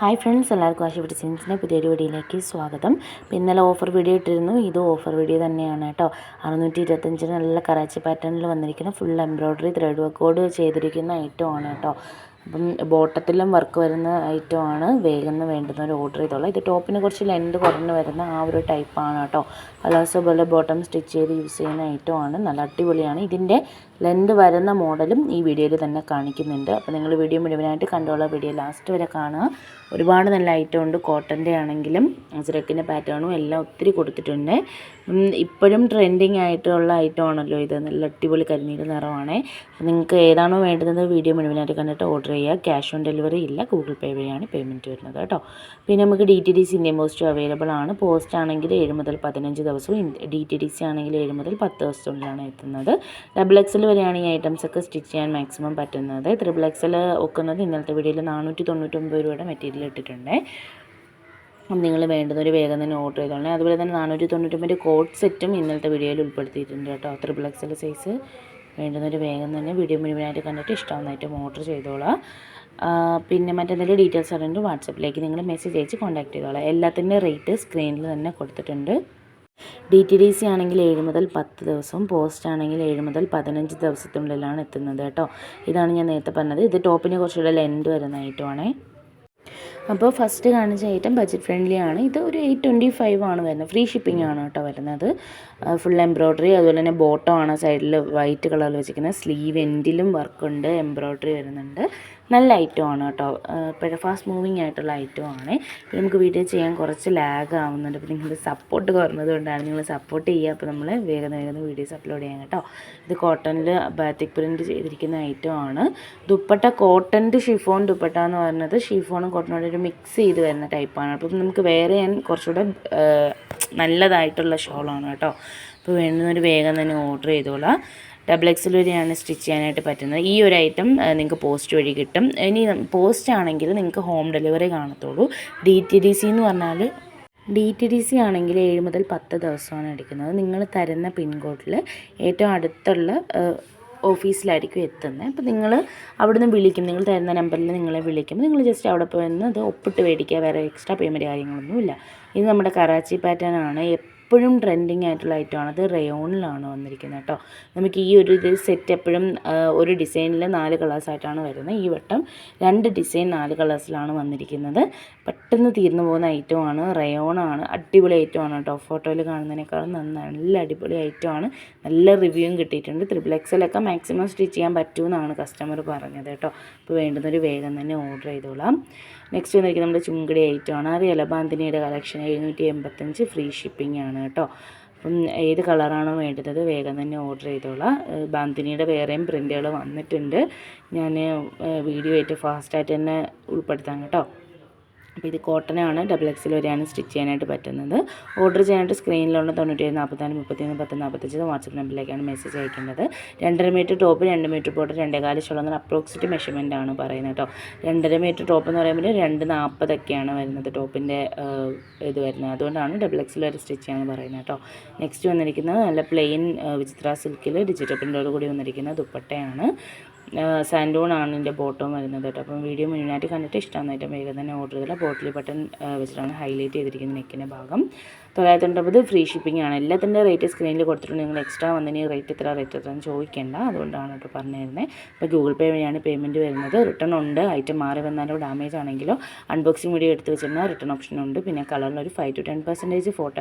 Hi friends എല്ലാവർക്കും ആശി ഡിസൈൻസിന്റെ പുതിയൊരു വീഡിയോയിലേക്ക് സ്വാഗതം. ഇന്നലെ ഓഫർ വീഡിയോ ഇട്ടിരുന്നു. ഇത് ഓഫർ വീഡിയോ തന്നെയാണ് കേട്ടോ. അറുന്നൂറ്റി ഇരുപത്തഞ്ചിന് നല്ല കറാച്ചി പാറ്റേണിൽ വന്നിരിക്കുന്ന ഫുൾ എംബ്രോയ്ഡറി ത്രെഡ് വർക്കോട് ചെയ്തിരിക്കുന്ന ഐറ്റമാണ് കേട്ടോ. അപ്പം ബോട്ടത്തിലും വർക്ക് വരുന്ന ഐറ്റമാണ് വേഗം വേണ്ടുന്ന ഒരു ഓർഡർ ചെയ്തോളാം ഇത് ടോപ്പിന് കുറച്ച് ലെൻത്ത് കുറഞ്ഞ് വരുന്ന ആ ഒരു ടൈപ്പാണ് കേട്ടോ. പലാസോ പോലെ ബോട്ടം സ്റ്റിച്ച് ചെയ്ത് യൂസ് ചെയ്യുന്ന ഐറ്റമാണ്. നല്ല അടിപൊളിയാണ്. ഇതിന്റെ ലെന്ത് വരുന്ന മോഡലും ഈ വീഡിയോയിൽ തന്നെ കാണിക്കുന്നുണ്ട്. അപ്പോൾ നിങ്ങൾ വീഡിയോ മുഴുവനായിട്ട് കണ്ടോളാം വീഡിയോ ലാസ്റ്റ് വരെ കാണുക. ഒരുപാട് നല്ല ഐറ്റം ഉണ്ട്. കോട്ടന്റെ ആണെങ്കിലും സിറക്കിന്റെ പാറ്റേണും എല്ലാം ഒത്തിരി കൊടുത്തിട്ടുണ്ട്. ഇപ്പോഴും ട്രെൻഡിങ് ആയിട്ടുള്ള ഐറ്റം ആണല്ലോ ഇത്. നല്ല അടിപൊളി കരിനീര് നിറമാണ്. നിങ്ങൾക്ക് ഏതാണോ വേണ്ടുന്നത് വീഡിയോ മുഴുവനായിട്ട് കണ്ടിട്ട് ഓർഡർ ചെയ്യുക ക്യാഷ് ഓൺ ഡെലിവറി ഇല്ല. ഗൂഗിൾ പേ വഴിയാണ് പേയ്മെന്റ് വരുന്നത് കേട്ടോ. പിന്നെ നമുക്ക് D T D C Indian post available ആണ്. പോസ്റ്റ് ആണെങ്കിൽ ഏഴ് മുതൽ പതിനഞ്ച് ദിവസവും ഡി ടി ഡി സി ആണെങ്കിൽ ഏഴ് മുതൽ പത്ത് ദിവസത്തിനുള്ളിലാണ് എത്തുന്നത്. ഡബിൾ എക്സൽ വരെയാണ് ഈ ഐറ്റംസ് ഒക്കെ സ്റ്റിച്ച് ചെയ്യാൻ മാക്സിമം പറ്റുന്നത്. ത്രിബിൾ എക്സൽ ഒക്കുന്നത് ഇന്നലത്തെ വീഡിയോയിൽ നാനൂറ്റി തൊണ്ണൂറ്റൊമ്പത് രൂപയുടെ മെറ്റീരിയൽ ഇട്ടിട്ടുണ്ട്. നിങ്ങൾ വേണ്ടുന്നൊരു വേഗം തന്നെ ഓർഡർ ചെയ്തോളേ അതുപോലെ തന്നെ നാനൂറ്റി തൊണ്ണൂറ്റൊമ്പത് കോഡ് സെറ്റും ഇന്നലത്തെ വീഡിയോയിൽ ഉൾപ്പെടുത്തിയിട്ടുണ്ട് കേട്ടോ. ത്രിബിൾ എക്സൽ സൈസ് വേണ്ടുന്നൊരു വേഗം തന്നെ വീഡിയോ മുഴുവനായിട്ട് കണ്ടിട്ട് ഇഷ്ടമാകുന്നതായിട്ടും ഓർഡർ ചെയ്തോളാം. പിന്നെ മറ്റെന്തെങ്കിലും ഡീറ്റെയിൽസ് അറിയുന്നത് വാട്സപ്പിലേക്ക് നിങ്ങൾ മെസ്സേജ് അയച്ച് കോൺടാക്ട് ചെയ്തോളാം. എല്ലാത്തിന്റെ റേറ്റ് സ്ക്രീനിൽ തന്നെ കൊടുത്തിട്ടുണ്ട്. ഡി ടി ഡി സി ആണെങ്കിൽ ഏഴ് മുതൽ പത്ത് ദിവസവും പോസ്റ്റ് ആണെങ്കിൽ ഏഴ് മുതൽ പതിനഞ്ച് ദിവസത്തിനുള്ളിലാണ് എത്തുന്നത് കേട്ടോ. ഇതാണ് ഞാൻ നേരത്തെ പറഞ്ഞത്. ഇത് ടോപ്പിനെ കുറച്ചുകൂടെ ലെൻഡ് വരുന്ന ഐറ്റമാണേ അപ്പോൾ ഫസ്റ്റ് കാണിച്ച ഐറ്റം ബജറ്റ് ഫ്രണ്ട്ലി ആണ്. ഇത് ഒരു എയ്റ്റ് ട്വന്റി ഫൈവ് ആണ് വരുന്നത്. ഫ്രീ ഷിപ്പിംഗ് ആണ് കേട്ടോ വരുന്നത്. ഫുൾ എംബ്രോയ്ഡറി അതുപോലെ തന്നെ ബോട്ടം ആണ്. സൈഡിൽ വൈറ്റ് കളറിൽ വെച്ചിരിക്കുന്നത് സ്ലീവ് എൻഡിലും വർക്കുണ്ട് എംബ്രോയ്ഡറി വരുന്നുണ്ട്. നല്ല ഐറ്റം ആണ് കേട്ടോ ഇപ്പോൾ ഫാസ്റ്റ് മൂവിങ് ആയിട്ടുള്ള ഐറ്റമാണ്. നമുക്ക് വീട്ടിൽ ചെയ്യാൻ കുറച്ച് ലാഗ് ആവുന്നുണ്ട്. അപ്പോൾ നിങ്ങൾ സപ്പോർട്ട് കുറഞ്ഞത് കൊണ്ടാണ് നിങ്ങൾ സപ്പോർട്ട് ചെയ്യുക. അപ്പോൾ നമ്മൾ വേഗം വേഗം വീഡിയോസ് അപ്ലോഡ് ചെയ്യാം കേട്ടോ. ഇത് കോട്ടണിൽ ബാത്തിക് പ്രിന്റ് ചെയ്തിരിക്കുന്ന ഐറ്റം ആണ്. ദുപ്പട്ട കോട്ടന്റെ ഷിഫോൺ ദുപ്പട്ട എന്ന് പറയുന്നത് ഷിഫോണും കോട്ടനോട് ഒരു മിക്സ് ചെയ്ത് വരുന്ന ടൈപ്പാണ് അപ്പോൾ നമുക്ക് വേറെ ഞാൻ കുറച്ചുകൂടെ നല്ലതായിട്ടുള്ള ഷോളാണ് കേട്ടോ. അപ്പോൾ വേണ്ടുന്നൊരു വേഗം തന്നെ ഓർഡർ ചെയ്തോളാം. ഡബിൾ എക്സൽ വരെയാണ് സ്റ്റിച്ച് ചെയ്യാനായിട്ട് പറ്റുന്നത്. ഈ ഒരു ഐറ്റം നിങ്ങൾക്ക് പോസ്റ്റ് വഴി കിട്ടും. ഇനി പോസ്റ്റ് ആണെങ്കിൽ നിങ്ങൾക്ക് ഹോം ഡെലിവറി കാണത്തുള്ളൂ. ഡി ടി ഡി സി എന്ന് പറഞ്ഞാൽ ഡി ടി ഡി സി ആണെങ്കിൽ ഏഴ് മുതൽ പത്ത് ദിവസമാണ് എടുക്കുന്നത്. നിങ്ങൾ തരുന്ന പിൻകോഡിൽ ഏറ്റവും അടുത്തുള്ള ഓഫീസിലായിരിക്കും എത്തുന്നത്. അപ്പോൾ നിങ്ങൾ അവിടുന്ന് വിളിക്കും. നിങ്ങൾ തരുന്ന നമ്പറിൽ നിങ്ങളെ വിളിക്കും. നിങ്ങൾ ജസ്റ്റ് അവിടെ പോയി അത് ഒപ്പിട്ട് മേടിക്കുക. വേറെ എക്സ്ട്രാ പേയ്മെന്റ് കാര്യങ്ങളൊന്നുമില്ല. ഇത് നമ്മുടെ കറാച്ചി പാറ്റേൺ ആണ്. എപ്പോഴും ട്രെൻഡിങ് ആയിട്ടുള്ള ഐറ്റമാണ് അത് റയോണിലാണ് വന്നിരിക്കുന്നത് കേട്ടോ നമുക്ക് ഈ ഒരു ഇത് സെറ്റ് എപ്പോഴും ഒരു ഡിസൈനിൽ നാല് കളേഴ്സായിട്ടാണ് വരുന്നത്. ഈ വട്ടം രണ്ട് ഡിസൈൻ നാല് കളേഴ്സിലാണ് വന്നിരിക്കുന്നത്. പെട്ടെന്ന് തീർന്നു പോകുന്ന ഐറ്റമാണ് റയോണാണ് അടിപൊളി ഐറ്റമാണ് കേട്ടോ ഫോട്ടോയിൽ കാണുന്നതിനേക്കാളും നന്നായി നല്ല അടിപൊളി ഐറ്റമാണ് നല്ല റിവ്യൂവും കിട്ടിയിട്ടുണ്ട്. ത്രിബിൾ എക്സലൊക്കെ മാക്സിമം സ്റ്റിച്ച് ചെയ്യാൻ പറ്റുമെന്നാണ് കസ്റ്റമർ പറഞ്ഞത് കേട്ടോ അപ്പോൾ വേണ്ടുന്നൊരു വേഗം തന്നെ ഓർഡർ ചെയ്തോളാം. നെക്സ്റ്റ് വന്നിരിക്കുന്നത് നമ്മുടെ ചുങ്കടി ഐറ്റമാണ് അറിയാലോ ബാന്തിനിയുടെ കളക്ഷൻ എഴുന്നൂറ്റി എൺപത്തഞ്ച് ഫ്രീ ഷിപ്പിംഗ് ആണ്. കേട്ടോ. അപ്പം ഏത് കളറാണോ വേണ്ടത് വേഗം തന്നെ ഓർഡർ ചെയ്തോളാം. ബാന്തിനിയുടെ വേറെയും പ്രിന്റുകൾ വന്നിട്ടുണ്ട്. ഞാൻ വീഡിയോ ആയിട്ട് ഫാസ്റ്റായിട്ട് തന്നെ ഉൾപ്പെടുത്താം കേട്ടോ. ഇത് കോട്ടനാണ്. ഡബിൾ എക്സിൽ വരെയാണ് സ്റ്റിച്ച് ചെയ്യാനായിട്ട് പറ്റുന്നത്. ഓർഡർ ചെയ്യാനായിട്ട് സ്ക്രീനിലുള്ള തൊണ്ണൂറ്റേഴ് നാൽപ്പത്തിനാല് മുപ്പത്തിയൊന്ന് പത്ത് നാൽപ്പത്തഞ്ച് വാട്സപ്പ് നമ്പറിലേക്കാണ് മെസ്സേജ് അയക്കേണ്ടത് രണ്ടര മീറ്റർ ടോപ്പ് രണ്ട് മീറ്റർ ബോട്ട് രണ്ടേകാൽ ഷോളെന്ന് അപ്രോക്സിറ്റ് മെഷർമെന്റ് ആണ് പറയുന്നത് കേട്ടോ. രണ്ടര മീറ്റർ ടോപ്പ് എന്ന് പറയുമ്പോൾ രണ്ട് നാൽപ്പതൊക്കെയാണ് വരുന്നത് ടോപ്പിന്റെ ഇത് വരുന്നത്. അതുകൊണ്ടാണ് ഡബിൾ എക്സിൽ വരെ സ്റ്റിച്ച് ചെയ്യാമെന്ന് പറയുന്നത് കേട്ടോ. നെക്സ്റ്റ് വന്നിരിക്കുന്നത് നല്ല പ്ലെയിൻ വിചിത്ര സിൽക്കിൽ ഡിജിറ്റൽ പ്രിന്റോട് കൂടി വന്നിരിക്കുന്ന ദുപ്പട്ടയാണ്. സാൻഡൂൺ ആണ് ഇതിന്റെ ബോട്ടം വരുന്നത് കേട്ടോ. അപ്പം വീഡിയോ മുഴുവനായിട്ട് കണ്ടിട്ട് ഇഷ്ടമായിട്ട് വേഗം തന്നെ ഓർഡർ ചെയ്തില്ല ബോട്ടിൽ ബട്ടൺ വെച്ചിട്ടാണ് ഹൈലൈറ്റ് ചെയ്തിരിക്കുന്നത് നെക്കിന്റെ ഭാഗം. തൊള്ളായിരത്തി ഫ്രീ ഷിപ്പിംഗ് ആണ്. എല്ലാത്തിന്റെ റേറ്റ് സ്ക്രീനിൽ കൊടുത്തിട്ടുണ്ട്. നിങ്ങൾ എക്സ്ട്രാ വന്നതിന് റേറ്റ് എത്ര റേറ്റ് എത്ര ചോദിക്കേണ്ട. അതുകൊണ്ടാണ് കേട്ടോ പറഞ്ഞിരുന്നത് ഇപ്പോൾ ഗൂഗിൾ പേ വഴിയാണ് പേയ്മെന്റ് വരുന്നത്. റിട്ടേൺ ഉണ്ട്. ഐറ്റം മാറി വന്നാലോ ഡാമേജ് ആണെങ്കിലോ അൺബോക്സിംഗ് വീഡിയോ എടുത്ത് വെച്ചിരുന്നാൽ റിട്ടേൺ ഓപ്ഷൻ ഉണ്ട്. പിന്നെ കളറിൽ ഒരു five to ten percentage photo